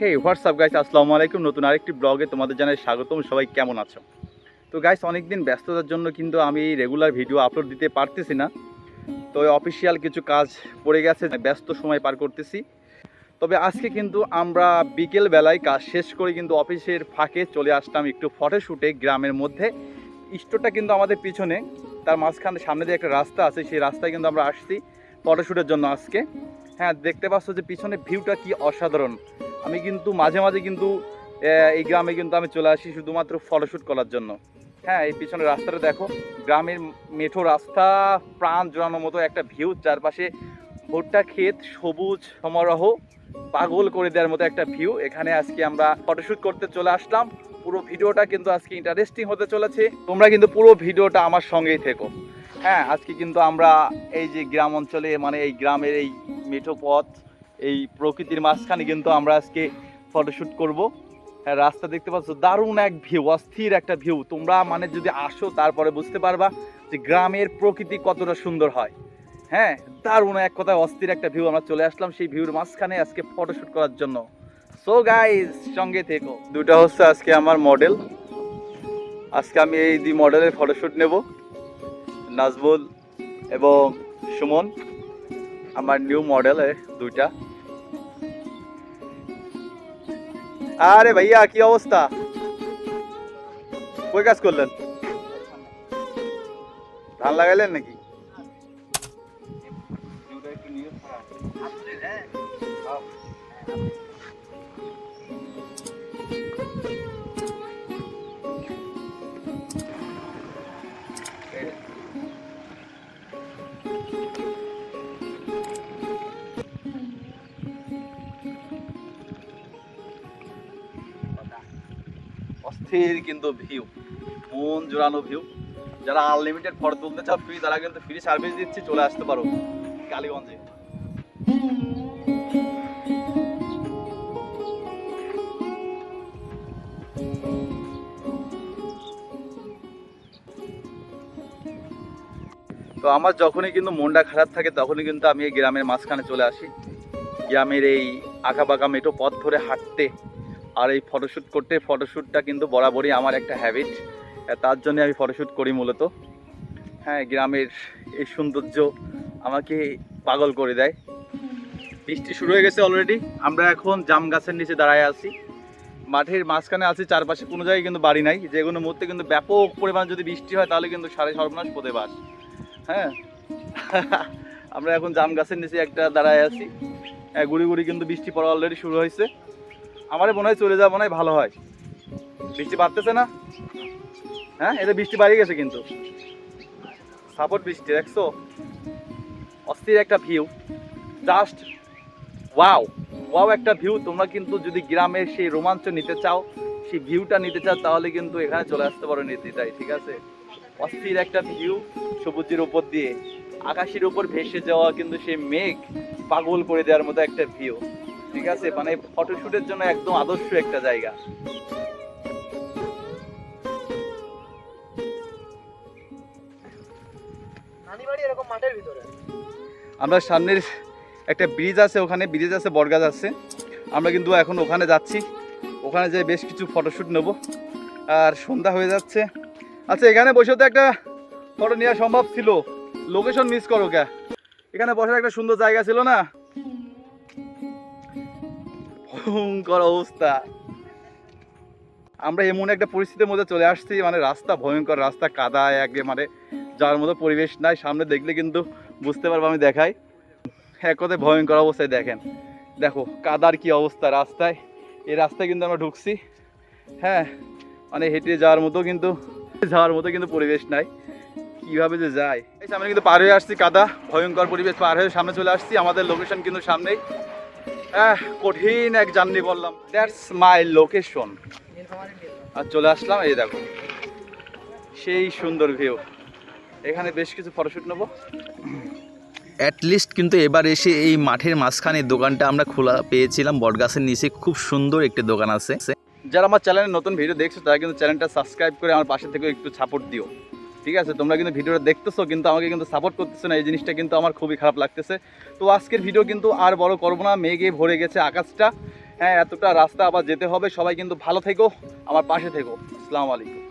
হে WhatsApp guys আসসালামু আলাইকুম। নতুন আরেকটি ব্লগে তোমাদের জানাই স্বাগতম। সবাই কেমন আছো? তো গাইস অনেকদিন ব্যস্ততার জন্য কিন্তু আমি রেগুলার ভিডিও আপলোড দিতে পারতেছি না। তো অফিসিয়াল কিছু কাজ পড়ে গেছে ব্যস্ত সময় পার করতেছি। তবে আজকে কিন্তু আমরা বিকেল বেলায় কাজ শেষ করে কিন্তু অফিসের ফাঁকে চলে আসলাম একটু ফটোশ্যুটে গ্রামের মধ্যে। স্টোরটা কিন্তু আমাদের পিছনে। তার মাঝখানে সামনে দিয়ে একটা রাস্তা আছে, সেই রাস্তায় কিন্তু আমরা আসছি ফটোশ্যুটের জন্য আজকে। হ্যাঁ দেখতে পাচ্ছ যে পিছনে ভিউটা কি অসাধারণ। আমি কিন্তু মাঝে মাঝে কিন্তু এই গ্রামে কিন্তু আমি চলে আসি শুধুমাত্র ফটোশ্যুট করার জন্য। হ্যাঁ এই পিছনের রাস্তাটা দেখো, গ্রামের মেঠো রাস্তা, প্রাণ জোড়ানোর মতো একটা ভিউ চারপাশে ভুট্টা ক্ষেত, সবুজ সমারোহ, পাগল করে দেওয়ার মতো একটা ভিউ এখানে আজকে আমরা ফটোশ্যুট করতে চলে আসলাম। পুরো ভিডিওটা কিন্তু আজকে ইন্টারেস্টিং হতে চলেছে। তোমরা কিন্তু পুরো ভিডিওটা আমার সঙ্গেই থেকো। হ্যাঁ আজকে কিন্তু আমরা এই যে গ্রাম অঞ্চলে মানে এই গ্রামের এই মেঠো পথ এই প্রকৃতির মাঝখানে কিন্তু আমরা আজকে ফটোশ্যুট করব। হ্যাঁ রাস্তা দেখতে পাচ্ছ, দারুণ এক ভিউ অস্থির একটা ভিউ তোমরা মানে যদি আসো, তারপরে বুঝতে পারবা যে গ্রামের প্রকৃতি কতটা সুন্দর হয়। হ্যাঁ দারুণ এক কথায় অস্থির একটা ভিউ আমরা চলে আসলাম সেই ভিউর মাঝখানে আজকে ফটোশ্যুট করার জন্য। সো গাইজ সঙ্গে থেকো। দুটা হচ্ছে আজকে আমার মডেল আজকে আমি এই দুই মডেলের ফটোশ্যুট নেব। নাজবুল এবং সুমন। আমার নিউ মডেল দুইটা। আরে ভাইয়া কি অবস্থা? কই কাজ করলেন? ধান লাগাইলেন নাকি? অস্থির কিন্তু ভিউ, মন জোড়ানো ভিউ। যারা আনলিমিটেড ফটো তুলতে চাও ফ্রি তারা কিন্তু ফ্রি সার্ভিস দিচ্ছি, চলে আসতে পারো কালীগঞ্জে। তো আমার যখনই কিন্তু মনটা খারাপ থাকে, তখনই কিন্তু আমি এই গ্রামের মাঝখানে চলে আসি। গ্রামের এই আঁকা বাঁকা মেটো পথ ধরে হাঁটতে। আর এই ফটোশ্যুট করতে ফটোশ্যুটটা কিন্তু বরাবরই আমার একটা হ্যাবিট তার জন্য আমি ফটোশ্যুট করি মূলত। হ্যাঁ গ্রামের এই সৌন্দর্য আমাকে পাগল করে দেয়। বৃষ্টি শুরু হয়ে গেছে অলরেডি আমরা এখন জাম গাছের নিচে দাঁড়ায় আছি। মাঠের মাঝখানে আছি, চারপাশে কোনো জায়গায় কিন্তু বাড়ি নাই। যে কোনো মুহূর্তে কিন্তু ব্যাপক পরিমাণ যদি বৃষ্টি হয়, তাহলে কিন্তু সাড়ে সর্বনাশ পদে বাস। হ্যাঁ? আমরা এখন জাম গাছের নিচে একটা দাঁড়ায় আছি। গুড়ি গুড়ি কিন্তু বৃষ্টি পড়া অলরেডি শুরু হয়েছে। আমার মনে হয় চলে যাওয়া মনে হয় ভালো হয়। বৃষ্টি বাড়তেছে না? হ্যাঁ এটা বৃষ্টি বাড়িয়ে গেছে কিন্তু। সাপোর্ট বৃষ্টি, দেখছ? অস্থির একটা ভিউ জাস্ট ওয়াও ওয়াও একটা ভিউ তোমরা কিন্তু যদি গ্রামের সেই রোমাঞ্চ নিতে চাও, সেই ভিউটা নিতে চাও, তাহলে কিন্তু এখানে চলে আসতে পারো নির্দিতাই ঠিক আছে? অস্থির একটা ভিউ সবুজের উপর দিয়ে। আকাশের উপর ভেসে যাওয়া কিন্তু সেই মেঘ পাগল করে দেওয়ার মতো একটা ভিউ ঠিক আছে? মানে ফটোশুটের জন্য একদম আদর্শ একটা জায়গা। আমরা সামনের একটা ব্রিজ আছে ওখানে ব্রিজ আছে বরগাছ আছে। আমরা কিন্তু এখন ওখানে যাচ্ছি। ওখানে যে বেশ কিছু ফটোশ্যুট নেব। আর সন্ধ্যা হয়ে যাচ্ছে। আচ্ছা এখানে বসে তো একটা ফটো নেওয়া সম্ভব ছিল। লোকেশন মিস করো কে? এখানে বসার একটা সুন্দর জায়গা ছিল না? ভয়ঙ্কর অবস্থা। আমরা এমন একটা পরিস্থিতির মধ্যে চলে আসছি মানে রাস্তা ভয়ঙ্কর, রাস্তা কাদা একদম মানে যাওয়ার মতো পরিবেশ নাই। সামনে দেখলে কিন্তু বুঝতে পারব, আমি দেখাই। এক কথায় ভয়ঙ্কর অবস্থায় দেখেন। দেখো, কাদার কি অবস্থা রাস্তায়। এই রাস্তায় কিন্তু আমরা ঢুকছি। হ্যাঁ মানে হেঁটে যাওয়ার মতো কিন্তু, যাওয়ার মতো কিন্তু পরিবেশ নাই। কীভাবে যে যায়। সামনে কিন্তু পার হয়ে আসছি কাদা, ভয়ঙ্কর পরিবেশ পার হয়ে সামনে চলে আসছি। আমাদের লোকেশন কিন্তু সামনেই। কঠিন এক জার্নি বললাম। দ্যাটস মাই লোকেশন আর চলে আসলাম এই দেখো। সেই সুন্দর ভিউ এখানে বেশ কিছু ফটোশ্যুট নেব। অ্যাটলিস্ট কিন্তু এবার এসে এই মাঠের মাঝখানে দোকানটা আমরা খোলা পেয়েছিলাম। বটগাছের নিচে খুব সুন্দর একটি দোকান আছে। যারা আমার চ্যানেলে নতুন ভিডিও দেখছ তারা কিন্তু চ্যানেলটা সাবস্ক্রাইব করে আমার পাশে থেকে একটু সাপোর্ট দিও। ঠিক আছে, তোমরা কিন্তু ভিডিওটা দেখতেছো, কিন্তু আমাকে কিন্তু সাপোর্ট করতেছো না, এই জিনিসটা কিন্তু আমার খুবই খারাপ লাগতেছে। তো আজকের ভিডিও কিন্তু আর বড় করব না, মেঘে ভরে গেছে আকাশটা। হ্যাঁ এতটা রাস্তা আবার যেতে হবে, সবাই কিন্তু ভালো থেকো, আমার পাশে থেকো। আসসালামু আলাইকুম।